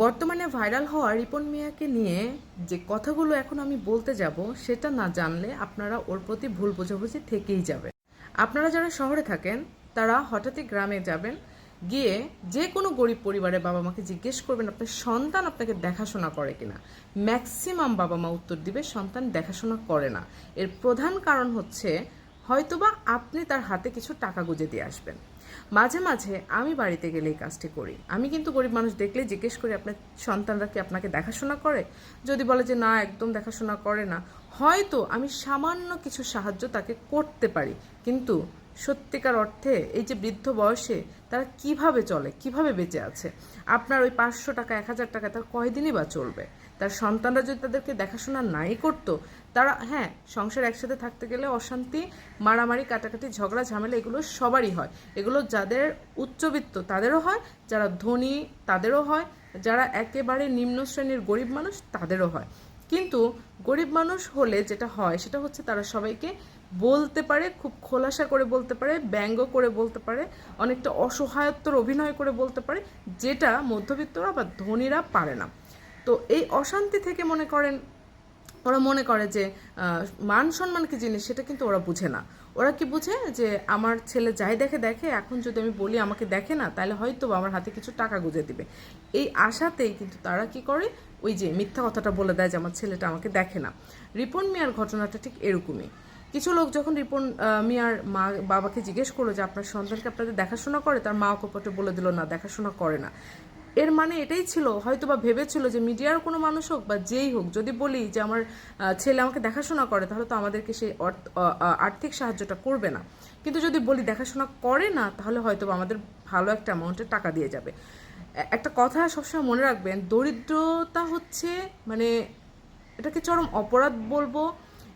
বর্তমানে ভাইরাল হওয়া রিপন মিয়াকে নিয়ে যে কথাগুলো এখন আমি বলতে যাব, সেটা না জানলে আপনারা ওর প্রতি ভুল বোঝাবুঝি থেকেই যাবে আপনারা যারা শহরে থাকেন, তারা হঠাৎই গ্রামে যাবেন, গিয়ে যে কোনো গরিব পরিবারের বাবা মাকে জিজ্ঞেস করবেন, আপনার সন্তান আপনাকে দেখাশোনা করে কিনা। ম্যাক্সিমাম বাবা মা উত্তর দিবে, সন্তান দেখাশোনা করে না। এর প্রধান কারণ হচ্ছে হয়তোবা আপনি তার হাতে কিছু টাকা গুঁজে দিয়ে আসবেন। মাঝে মাঝে আমি বাড়িতে গেলে এই কাজটি করি। আমি কিন্তু গরিব মানুষ দেখলে জিজ্ঞেস করি, আপনার সন্তানরা কি আপনাকে দেখাশোনা করে? যদি বলে যে, না, একদম দেখাশোনা করে না। হয়তো আমি সামান্য কিছু সাহায্য তাকে করতে পারি, কিন্তু সত্যিকার অর্থে এই যে বৃদ্ধ বয়সে তারা কীভাবে চলে, কীভাবে বেঁচে আছে? আপনার ওই পাঁচশো টাকা, এক হাজার টাকা তার কয়দিনই বা চলবে? তার সন্তানরা যদি তাদেরকে দেখাশোনা নাই করতো, তারা হ্যাঁ সংসার একসাথে থাকতে গেলে অশান্তি, মারামারি, কাটাকাটি, ঝগড়া, ঝামেলা এগুলো সবারই হয়। এগুলো যাদের উচ্চবিত্ত তাদেরও হয়, যারা ধনী তাদেরও হয়, যারা একেবারে নিম্ন শ্রেণির গরিব মানুষ তাদেরও হয়। কিন্তু গরিব মানুষ হলে যেটা হয়, সেটা হচ্ছে তারা সবাইকে বলতে পারে, খুব খোলাসা করে বলতে পারে, ব্যঙ্গ করে বলতে পারে, অনেকটা অসহায়ত্বর অভিনয় করে বলতে পারে, যেটা মধ্যবিত্তরা বা ধনীরা পারে না। তো এই অশান্তি থেকে মনে করেন, ওরা মনে করে যে মান সম্মান কি জিনিস সেটা কিন্তু ওরা বুঝে না। ওরা কি বুঝে যে আমার ছেলে যাই দেখে দেখে, এখন যদি আমি বলি আমাকে দেখে না, তাহলে হয়তো আমার হাতে কিছু টাকা গুঁজে দিবে। এই আশাতেই কিন্তু তারা কি করে? ওই যে মিথ্যা কথাটা বলে দেয় যে আমার ছেলেটা আমাকে দেখে না। রিপন মিয়ার ঘটনাটা ঠিক এরকমই। কিছু লোক যখন রিপন মিয়ার মা, বাবাকে জিজ্ঞেস করল যে আপনার সন্তানকে আপনাদের দেখাশোনা করে? তার মা কপটে বলে দিল না, দেখাশোনা করে না। এর মানে এটাই ছিল হয়তো বা ভেবেছিল যে মিডিয়ার কোনো মানুষ হোক বা যেই হোক, যদি বলি যে আমার ছেলে আমাকে দেখাশোনা করে, তাহলে তো আমাদেরকে সেই আর্থিক সাহায্যটা করবে না। কিন্তু যদি বলি দেখাশোনা করে না, তাহলে হয়তো বা আমাদের ভালো একটা অ্যামাউন্টের টাকা দিয়ে যাবে। একটা কথা সবসময় মনে রাখবেন, দরিদ্রতা হচ্ছে মানে এটাকে চরম অপরাধ বলব,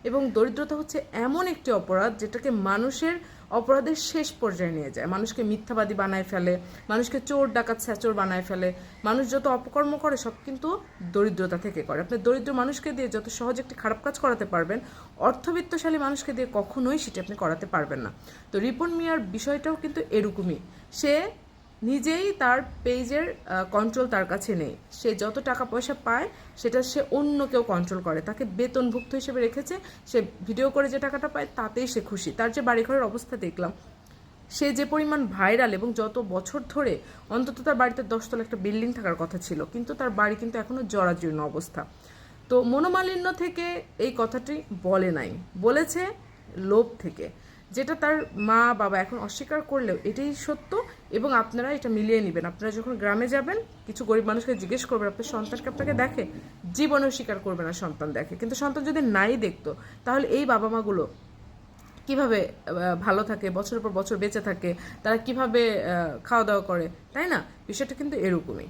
এবং দরিদ্রতা হচ্ছে এমন একটি অপরাধ যেটাকে মানুষের অপরাধের শেষ পর্যায়ে নিয়ে যায়। মানুষকে মিথ্যাবাদী বানায় ফেলে, মানুষকে চোর ডাকাত স্যাচোর বানায় ফেলে। মানুষ যত অপকর্ম করে, সব কিন্তু দরিদ্রতা থেকে করে। আপনি দরিদ্র মানুষকে দিয়ে যত সহজে একটি খারাপ কাজ করাতে পারবেন, অর্থবিত্তশালী মানুষকে দিয়ে কখনোই সেটি আপনি করাতে পারবেন না। তো রিপন মিয়ার বিষয়টাও কিন্তু এরকমই। সে নিজেই তার পেজের কন্ট্রোল তার কাছে নেই। সে যত টাকা পয়সা পায়, সেটা সে অন্য কেউ কন্ট্রোল করে। তাকে বেতনভুক্ত হিসেবে রেখেছে, সে ভিডিও করে যে টাকাটা পায়, তাতেই সে খুশি। তার যে বাড়িঘরের অবস্থা দেখলাম, সে যে পরিমাণ ভাইরাল এবং যত বছর ধরে অন্তত তার বাড়িতে দশতলা একটা বিল্ডিং থাকার কথা ছিল, কিন্তু তার বাড়ি কিন্তু এখনও জরাজীর্ণ অবস্থা। তো মনোমালিন্য থেকে এই কথাটি বলে নাই। বলেছে লোভ থেকে, যেটা তার মা বাবা এখন অস্বীকার করলেও এটাই সত্য এবং আপনারা এটা মিলিয়ে নেবেন। আপনারা যখন গ্রামে যাবেন, কিছু গরিব মানুষকে জিজ্ঞেস করবেন, আপনার সন্তানকে আপনাকে দেখে, জীবনেও স্বীকার করবে না সন্তান দেখে। কিন্তু সন্তান যদি নাই দেখতো, তাহলে এই বাবা মাগুলো কীভাবে ভালো থাকে, বছরের পর বছর বেঁচে থাকে, তারা কীভাবে খাওয়া দাওয়া করে, তাই না? বিষয়টা কিন্তু এরকমই।